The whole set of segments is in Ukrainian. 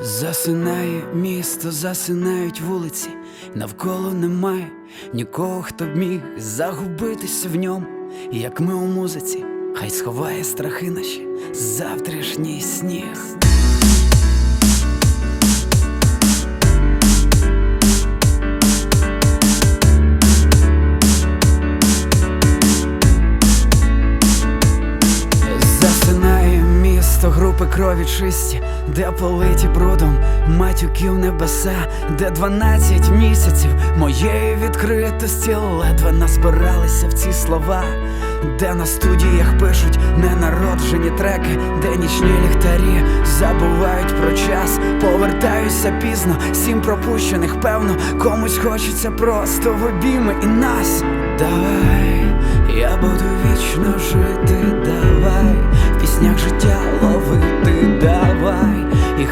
Засинає місто, засинають вулиці, навколо немає нікого, хто б міг загубитися в ньому, як ми у музиці, хай сховає страхи наші завтрашній сніг. Місто, крові чисті, де политі брудом матюків небеса, де 12 місяців моєї відкритості ледве назбиралися в ці слова, де на студіях пишуть ненароджені треки, де нічні ліхтарі забувають про час, повертаюся пізно, сім пропущених, певно, комусь хочеться просто в обійми і нас. Давай, я буду вічно жити,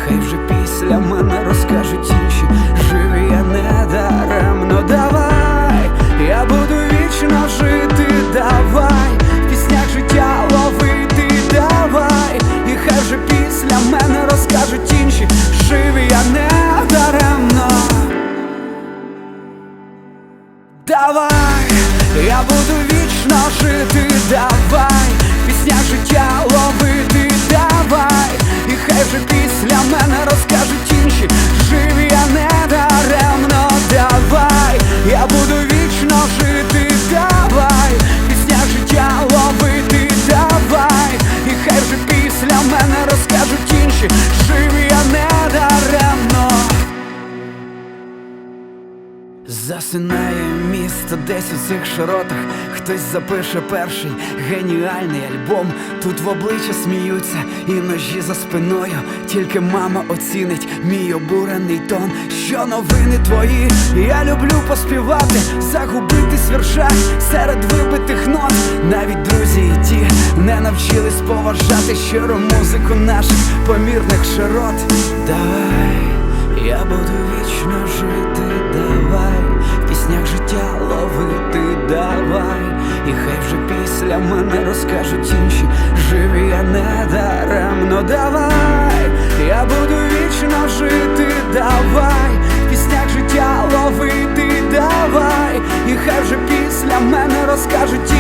хай вже після мене розкажуть інші, живі я не даремно, давай, я буду вічно жити, давай, в піснях життя ловити, давай, і хай вже після мене розкажуть інші, живі я не даремно. Давай, я буду вічно жити, давай, в піснях життя ловити, Засинає місто десь у цих широтах. Хтось запише перший геніальний альбом. Тут в обличчя сміються і ножі за спиною. Тільки мама оцінить мій обурений тон. Що новини твої, я люблю поспівати Загубитись в серед вибитих нот. Навіть друзі і ті не навчились поважати щиру музику наших помірних широт. Давай я буду вічно жити, давай, в піснях життя ловити, давай, і хай вже після мене розкажуть інші, живі я не даремно, давай, я буду вічно жити, давай, в піснях життя ловити, давай, і хай вже після мене розкажуть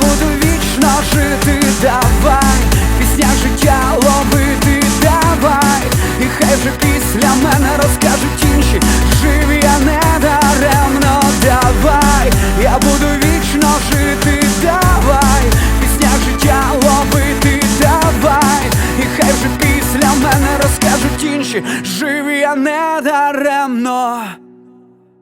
буду вічно жити, давай, в піснях життя ловити, давай, і хай вже після мене розкажуть інші, живі я не даремно, давай, я буду вічно жити, давай, в піснях життя ловити, давай, і хай вже після мене розкажуть інші, живі я не даремно.